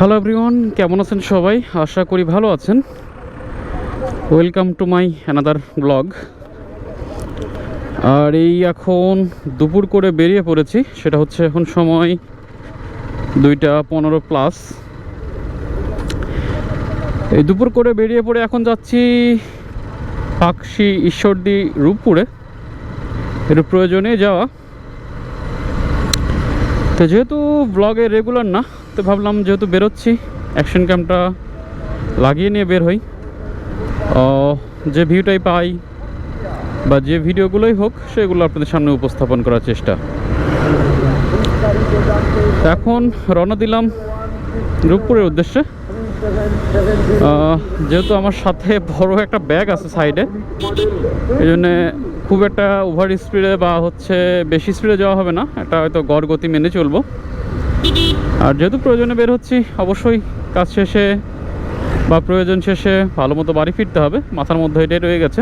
Hello everyone কেমন আছেন সবাই? আশা করি ভালো আছেন। Welcome to my another blog আর এই এখন দুপুর করে বেরিয়ে পড়েছি, সেটা হচ্ছে এখন সময় দুইটা পনেরো প্লাস এই দুপুর করে বেরিয়ে পড়ে এখন যাচ্ছি পাকশি ঈশ্বরদী রূপপুরে। এর প্রয়োজনে যাওয়া। তো যেহেতু ব্লগে রেগুলার না তো ভাবলাম যেহেতু বেরোচ্ছি অ্যাকশন ক্যামটা লাগিয়ে নিয়ে বের হই। যে ভিউটাই পাই বা যে ভিডিওগুলোই হোক, সেগুলো আপনাদের সামনে উপস্থাপন করার চেষ্টা। এখন রওনা দিলাম রূপপুরের উদ্দেশ্যে। যেহেতু আমার সাথে বড় একটা ব্যাগ আছে সাইডে এই জন্যে খুব একটা ওভার স্পিডে বা হচ্ছে বেশি স্পিডে যাওয়া হবে না। একটা হয়তো গড় গতি মেনে চলবো। আর যেহেতু প্রয়োজনে বের হচ্ছি, অবশ্যই কাজ শেষে বা প্রয়োজন শেষে ভালো মতো বাড়ি ফিরতে হবে, মাথার মধ্যে এটাই রয়ে গেছে।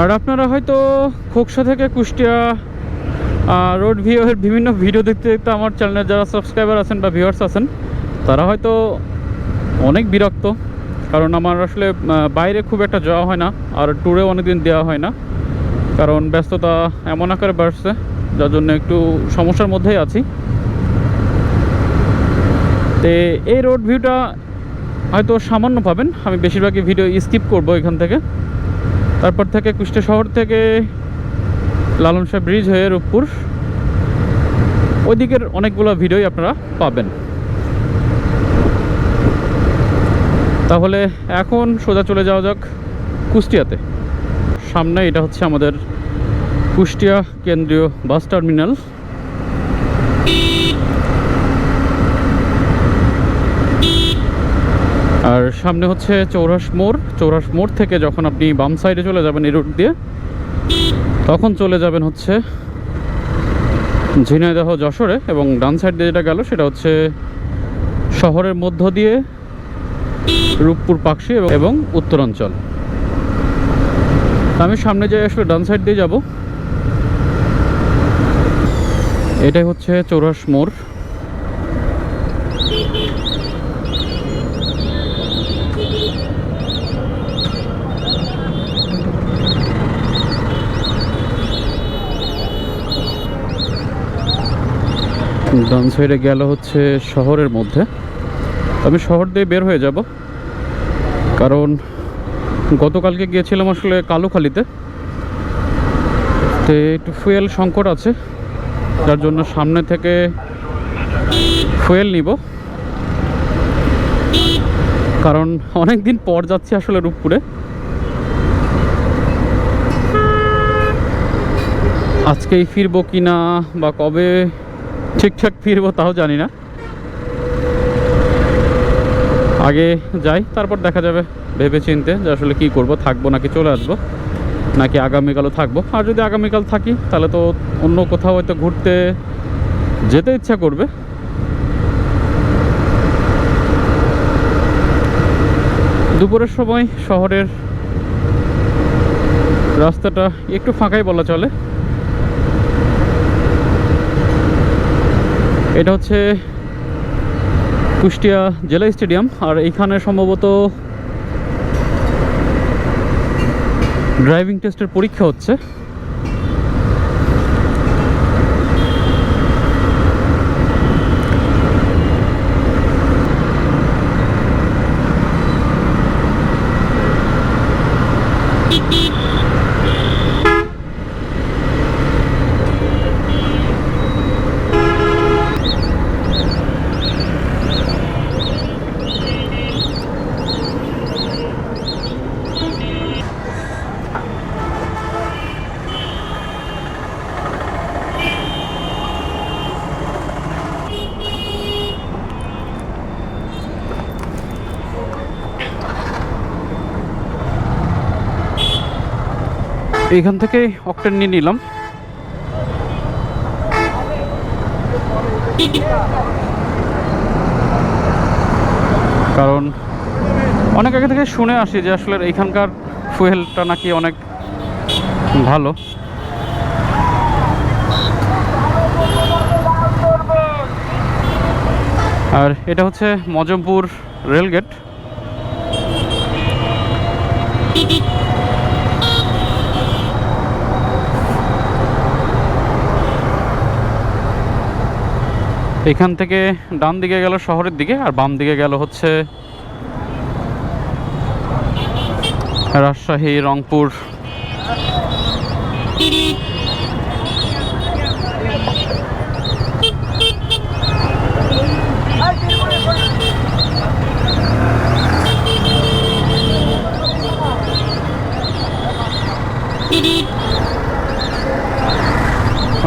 আর আপনারা হয়তো খোকসা থেকে কুষ্টিয়া রোড ভিউয়ের বিভিন্ন ভিডিও দেখতে দেখতে আমার চ্যানেলের যারা সাবস্ক্রাইবার আছেন বা ভিউয়ার্স আছেন, তারা হয়তো অনেক বিরক্ত, কারণ আমার আসলে বাইরে খুব একটা যাওয়া হয় না, আর ট্যুরেও অনেকদিন দেওয়া হয় না। কারণ ব্যস্ততা এমন আকারে বাড়ছে, যার জন্য একটু সমস্যার মধ্যেই আছি। তে এই রোড ভিউটা হয়তো সামান্য পাবেন। আমি বেশিরভাগই ভিডিও স্কিপ করব এখান থেকে। তারপর থেকে কুষ্টিয়া শহর থেকে লালন শাহ ব্রিজ হয়ে রূপপুর। ওই দিকের অনেকগুলো ভিডিওই আপনারা পাবেন। তাহলে এখন সোজা চলে যাওয়া যাক কুষ্টিয়াতে। সামনে এটা হচ্ছে আমাদের কুষ্টিয়া কেন্দ্রীয় বাস টার্মিনাল আর সামনে হচ্ছে চৌরাস মোড়। চৌরাস মোড় থেকে যখন আপনি বাম সাইডে চলে যাবেন এই রুট দিয়ে, তখন চলে যাবেন হচ্ছে ঝিনাইদহ যশোরে এবং ডান সাইড দিয়ে যেটা গেল সেটা হচ্ছে শহরের মধ্য দিয়ে রূপপুর পাকশি এবং- উত্তরাঞ্চল। আমি সামনে যাই আসলে ডান সাইড দিয়ে যাব, এটাই হচ্ছে চৌরাস মোড়। ডান সাইডে গেল হচ্ছে শহরের মধ্যে। আমি শহর দিয়ে বের হয়ে যাব। কারণ গতকালকে গিয়েছিলাম আসলে কালুখালিতে। তো একটু ফুয়েল সংকট আছে। যার জন্য সামনে থেকে ফুয়েল নিব। কারণ অনেক দিন পর যাচ্ছি আসলে রূপপুরে। আজকেই ফিরবো কি না বা কবে ঠিকঠাক ফিরবো তাও জানি না। আগে যাই, তারপর দেখা যাবে ভেবে চিনতে যে আসলে কী করব, থাকব নাকি চলে আসব, নাকি আগামীকালও থাকব। আর যদি আগামীকাল থাকি, তাহলে তো অন্য কোথাও হয়তো ঘুরতে যেতে ইচ্ছা করবে। দুপুরের সময় শহরের রাস্তাটা একটু ফাঁকাই বলা চলে। এটা হচ্ছে কুষ্টিয়া জেলা স্টেডিয়াম আর এইখানে সম্ভবত ড্রাইভিং টেস্টের পরীক্ষা হচ্ছে। এইখান থেকে অক্টেন নিয়ে নিলাম। কারণ অনেক আগে থেকে শুনে আসি যে আসলে এখানকার ফুয়েলটা নাকি অনেক ভালো। আর এটা হচ্ছে মজমপুর রেলগেট। এখান থেকে ডান দিকে গেল শহরের দিকে আর বাম দিকে গেল হচ্ছে রাজশাহী রংপুর।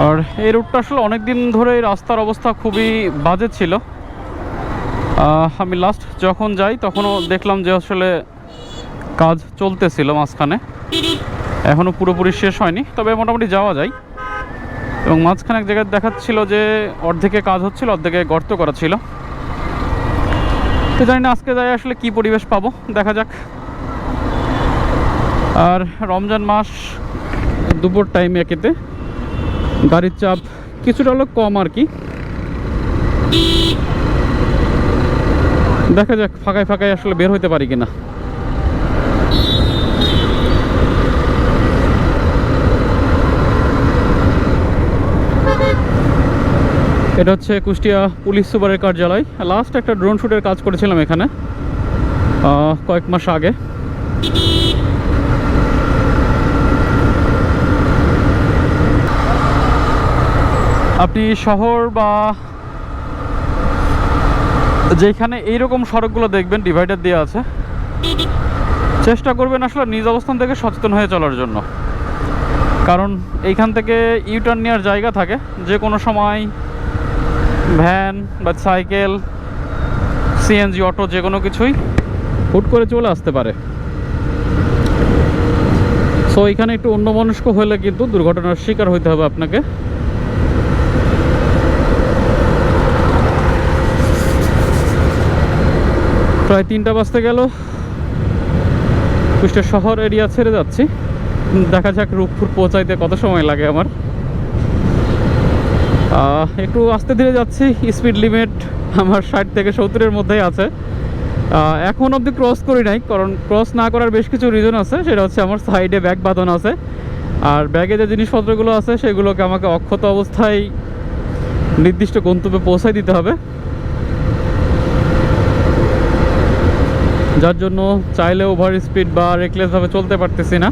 আর এই রুটটা আসলে অনেক দিন ধরে এই রাস্তার অবস্থা খুবই বাজে ছিল। আমি লাস্ট যখন যাই তখনও দেখলাম যে আসলে কাজ চলতেছিল মাঝখানে। এখনও পুরোপুরি শেষ হয়নি, তবে মোটামুটি যাওয়া যায়। এবং মাঝখানে এক জায়গায় দেখাচ্ছিল যে অর্ধেকে কাজ হচ্ছিল, অর্ধেকে গর্ত করা ছিল। তো জানি না আজকে যাই আসলে কি পরিবেশ পাবো, দেখা যাক। আর রমজান মাস দুপুর টাইমে একেতে গাড়ির চাপ কিছুটা হলো কম আর কি। দেখা যাক, ফাঁকায় ফাঁকায় আসলে বের হইতে পারি কিনা। এটা হচ্ছে কুষ্টিয়া পুলিশ সুপারের কার্যালয়। লাস্ট একটা ড্রোন শ্যুটের কাজ করেছিলাম এখানে কয়েক মাস আগে। আপনি শহর বা যেখানে এইরকম সড়কগুলো দেখবেন ডিভাইডার দেওয়া আছে, চেষ্টা করবেন আসলে নিজ অবস্থান থেকে সচেতন হয়ে চলার জন্য। কারণ এইখান থেকে ইউটার্ন নেওয়ার জায়গা থাকে, যে কোনো সময় ভ্যান বা সাইকেল সিএনজি অটো, যে কোনো কিছুই হুট করে চলে আসতে পারে। সো এখানে একটু অন্যমনস্ক হলে কিন্তু দুর্ঘটনার শিকার হইতে হবে আপনাকে। প্রায় তিনটা বাজতে গেল। কুষ্টিয়া শহর এরিয়া ছেড়ে যাচ্ছি। দেখা যাক রূপপুর পৌঁছাইতে কত সময় লাগে আমার। একটু আস্তে ধীরে যাচ্ছি স্পিড লিমিট আমার ষাট থেকে সত্তরের মধ্যেই আছে। এখন অবধি ক্রস করি নাই, কারণ ক্রস না করার বেশ কিছু রিজন আছে, সেটা হচ্ছে আমার সাইডে ব্যাগ বাঁধানো আছে। আর ব্যাগে যে জিনিসপত্রগুলো আছে, সেগুলোকে আমাকে অক্ষত অবস্থায় নির্দিষ্ট গন্তব্যে পৌঁছাই দিতে হবে। যার জন্য চাইলে ওভার স্পিড বা রেকলেসভাবে চলতে পারতেছি না।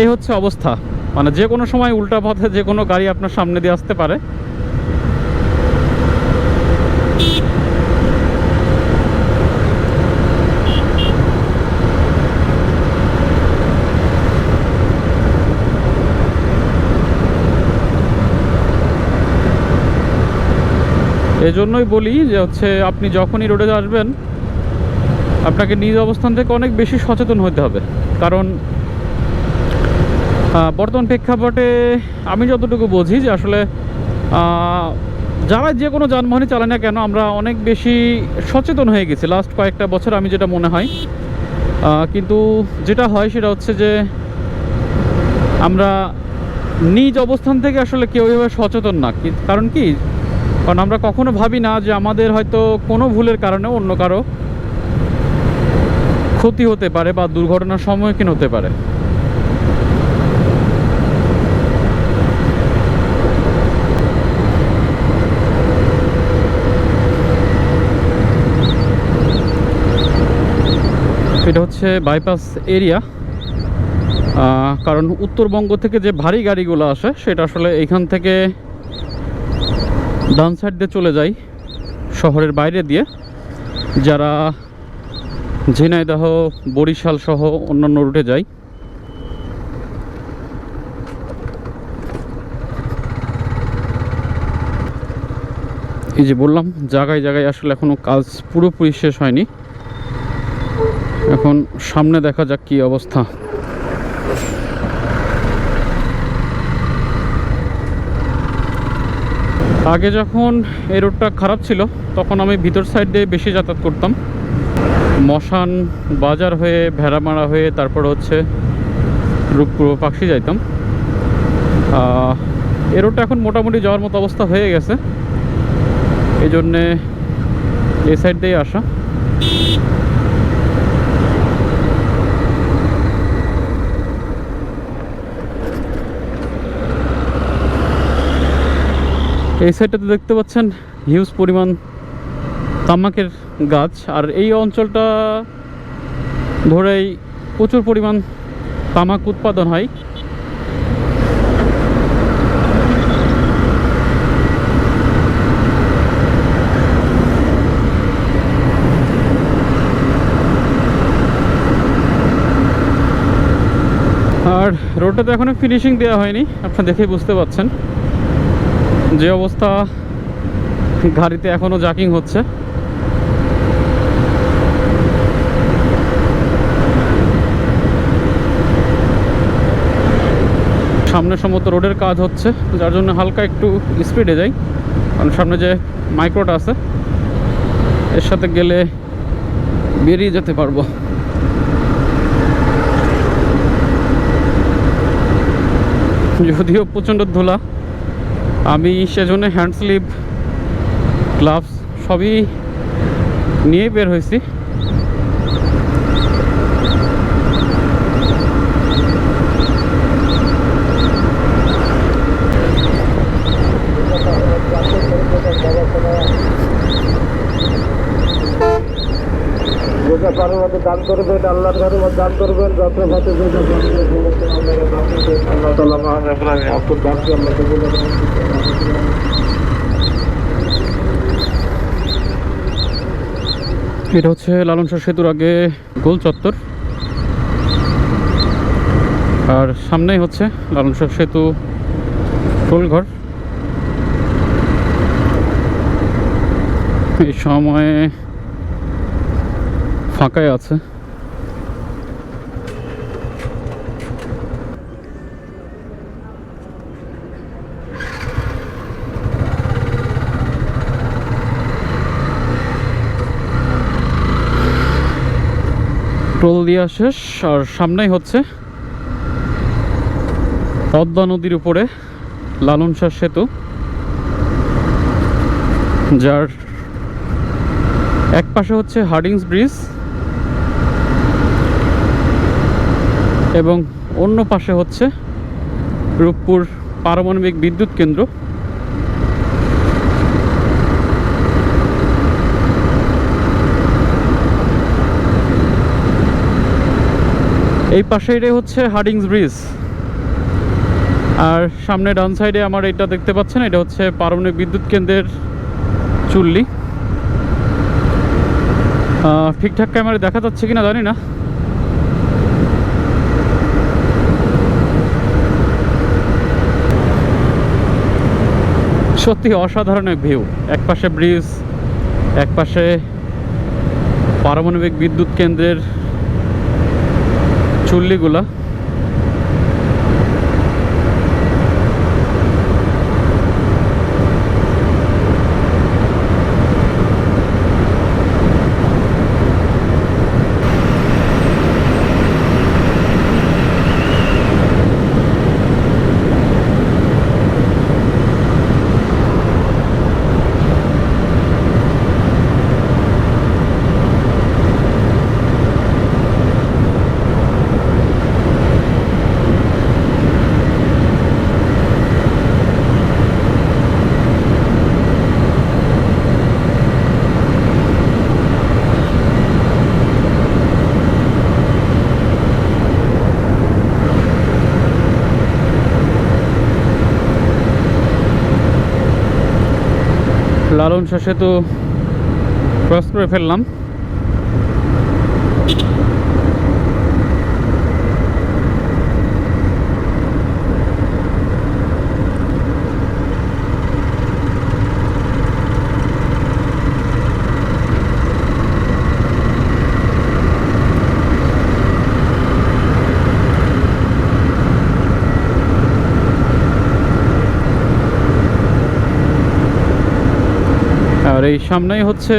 এই হচ্ছে অবস্থা। মানে যে কোনো সময় উল্টা পথে যে কোনো গাড়ি আপনার সামনে দিয়ে আসতে পারে। এই জন্যই বলি যে হচ্ছে আপনি যখনই রোডে আসবেন, আপনাকে নিজ অবস্থান থেকে অনেক বেশি সচেতন হতে হবে। কারণ বর্তমান প্রেক্ষাপটে আমি যতটুকু বুঝি যে আসলে যারা যে কোনো যানবাহনই চালায় না কেন, আমরা অনেক বেশি সচেতন হয়ে গেছি। লাস্ট কয়েকটা বছর আমি যেটা মনে হয় কিন্তু যেটা হয় সেটা হচ্ছে যে, আমরা নিজ অবস্থান থেকে আসলে কেউ এভাবে সচেতন না। কারণ কি? কারণ আমরা কখনো ভাবি না যে আমাদের হয়তো কোনো ভুলের কারণে অন্য কারও ক্ষতি হতে পারে বা দুর্ঘটনার সম্মুখীন হতে পারে। এটা হচ্ছে বাইপাস এরিয়া কারণ উত্তরবঙ্গ থেকে যে ভারী গাড়িগুলো আসে, সেটা আসলে এইখান থেকে ডান সাইড দিয়ে চলে যায় শহরের বাইরে দিয়ে। যারা ঝিনাইদহ, বরিশাল সহ অন্যান্য রুটে যায় এই যে বললাম, জায়গায় জায়গায় আসলে এখনও কাজ পুরোপুরি শেষ হয়নি। এখন সামনে দেখা যাক কি অবস্থা। আগে যখন এই রোডটা খারাপ ছিল, তখন আমি ভিতর সাইড দিয়ে বেশি যাতায়াত করতাম। মশান বাজার হয়ে, ভেড়ামারা হয়ে, তারপর হচ্ছে রূপপুর পাখি যাইতাম। এ রোডটা এখন মোটামুটি যাওয়ার মতো অবস্থা হয়ে গেছে। এই জন্যে এই সাইড দিয়ে আসা। এই সাইডটাতে দেখতে পাচ্ছেন হিউজ পরিমাণ তামাকের গাছ। আর এই অঞ্চলটা ধরেই প্রচুর পরিমাণ তামাক উৎপাদন হয়। আর রোডটাতে এখনও ফিনিশিং দেওয়া হয়নি, আপনারা দেখেই বুঝতে পাচ্ছেন যে অবস্থা, গাড়িতে এখনও জাকিং হচ্ছে। সামনে সম্ভবত রোডের কাজ হচ্ছে, যার জন্য হালকা একটু স্পিডে যাই। কারণ সামনে যে মাইক্রোটা আছে, এর সাথে গেলে বেরিয়ে যেতে পারব। যদিও প্রচণ্ড ধুলা আমি সেজন্য হ্যান্ড স্লিপ গ্লাভস সবই নিয়ে বের হয়েছি। দান করবেন আল্লাহর ঘরে দান করবেন যত ভাতে আল্লাহ মহান দানকে এটা হচ্ছে লালন শাহ সেতুর আগে গোল চত্বর। আর সামনেই হচ্ছে লালন শাহ সেতু টোলঘর এই সময়ে ফাঁকাই আছে। টোল দেওয়া শেষ, আর সামনেই হচ্ছে পদ্মা নদীর উপরে লালন শাহ সেতু, যার এক পাশে হচ্ছে হার্ডিংস ব্রিজ এবং অন্য পাশে হচ্ছে রূপপুর পারমাণবিক বিদ্যুৎ কেন্দ্র। এই পাশেরই হচ্ছে হার্ডিংস ব্রিজ। আর সামনে ডান সাইডে আমার এটা দেখতে পাচ্ছেন, এটা হচ্ছে পারমাণবিক বিদ্যুৎ কেন্দ্রের চুল্লি। ঠিকঠাক ক্যামেরা দেখা যাচ্ছে কিনা জানি না। সত্যি অসাধারণ এক ভিউ এক পাশে ব্রিজ এক পাশে পারমাণবিক বিদ্যুৎ কেন্দ্রের চুল্লিগুলা। লালন শাহ তো ক্রস করে ফেললাম। এই সামনেই হচ্ছে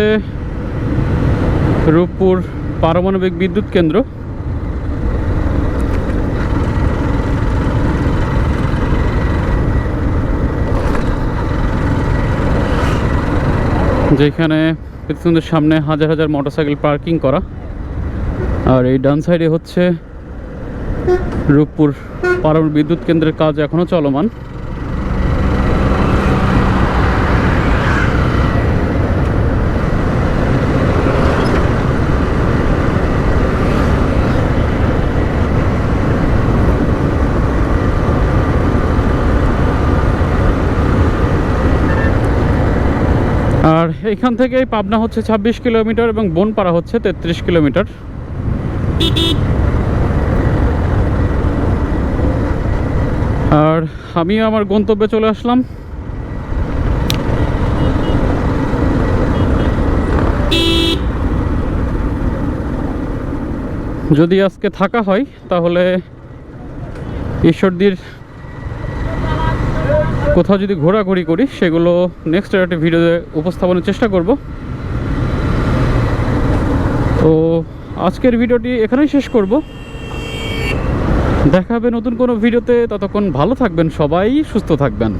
রূপপুর পারমাণবিক বিদ্যুৎ কেন্দ্র। যেখানে পেছনের সামনে হাজার হাজার মোটরসাইকেল পার্কিং করা। আর এই ডান সাইডে হচ্ছে রূপপুর পারমাণবিক বিদ্যুৎ কেন্দ্রের কাজ এখনও চলমান আর এখান থেকে পাবনা হচ্ছে ছাব্বিশ কিলোমিটার এবং বনপাড়া হচ্ছে তেত্রিশ কিলোমিটার। আর আমি আমার গন্তব্যে চলে আসলাম। যদি আজকে থাকা হয়, তাহলে ঈশ্বরদীর কোথাও যদি ঘোরাঘুরি করি, সেগুলো নেক্সট একটা ভিডিওতে উপস্থাপনের চেষ্টা করব। তো আজকের ভিডিওটি এখানেই শেষ করব। দেখা হবে নতুন কোনো ভিডিওতে ততক্ষণ ভালো থাকবেন সবাই, সুস্থ থাকবেন।